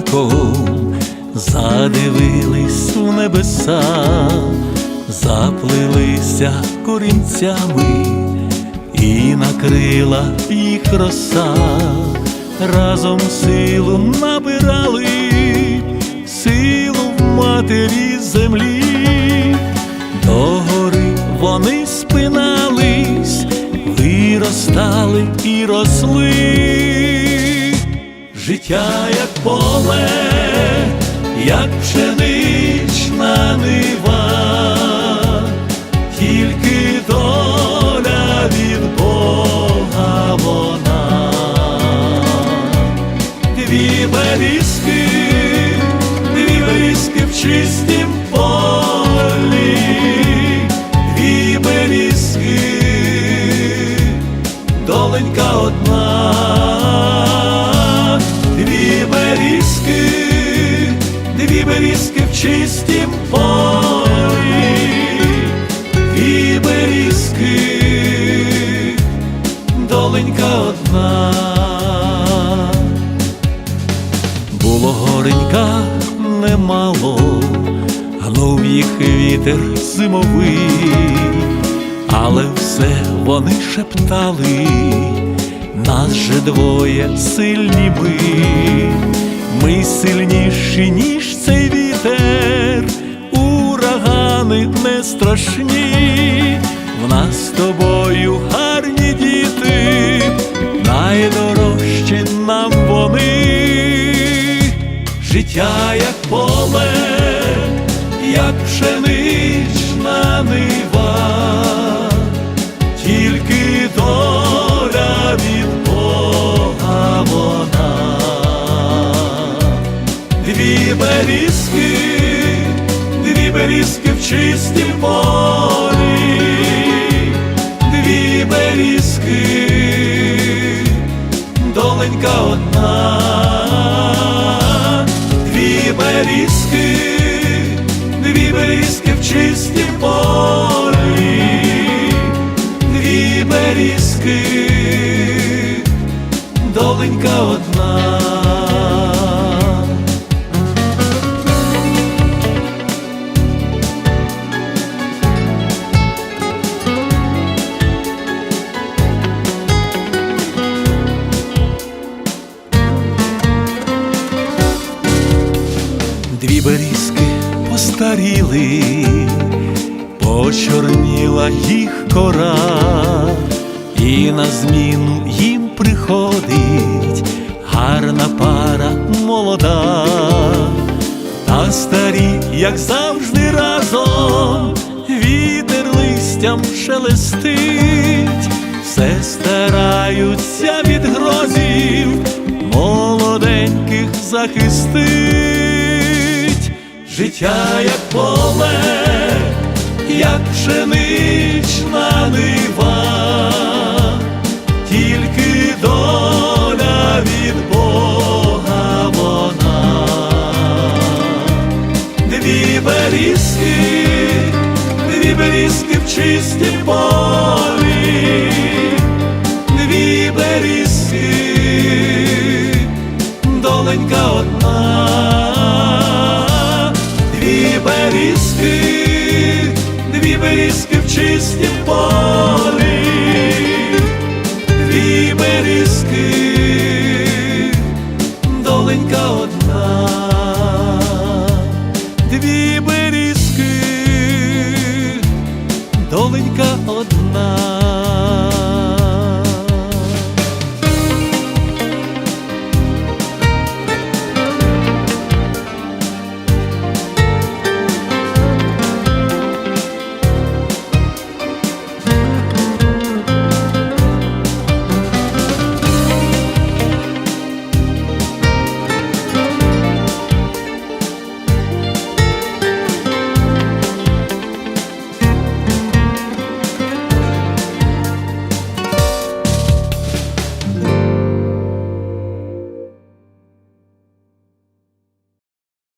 оком задивились в небеса, заплилися корінцями і накрила їх роса, разом силу набирали, силу в матері землі, до гори вони спинались, виростали і росли. Життя як поле, як пшенична нива, тільки доля від Бога вона, дві берізки, дві берізки в чистім дві берізки, доленька одна. Було горенька немало, гнув їх вітер зимовий, але все вони шептали, нас же двоє сильні ми, ми сильніші, ніж цей вітер, урагани не страшні, як пшенична нива, тільки доля від Бога вона, дві берізки, дві берізки в чистім полі, дві берізки, доленька одна, дві берізки, дві берізки в чистім полі, дві берізки, доленька одна. Дві берізки постаріли, почорніла їх кора, і на зміну їм приходить гарна пара молода, та старі, як завжди, разом, вітер листям шелестить, все стараються від грозів, молоденьких захистить, життя як поле, як пшенична нива, тільки доля від Бога вона, дві берізки, дві берізки в чистім полі, дві берізки, доленька доленька одна.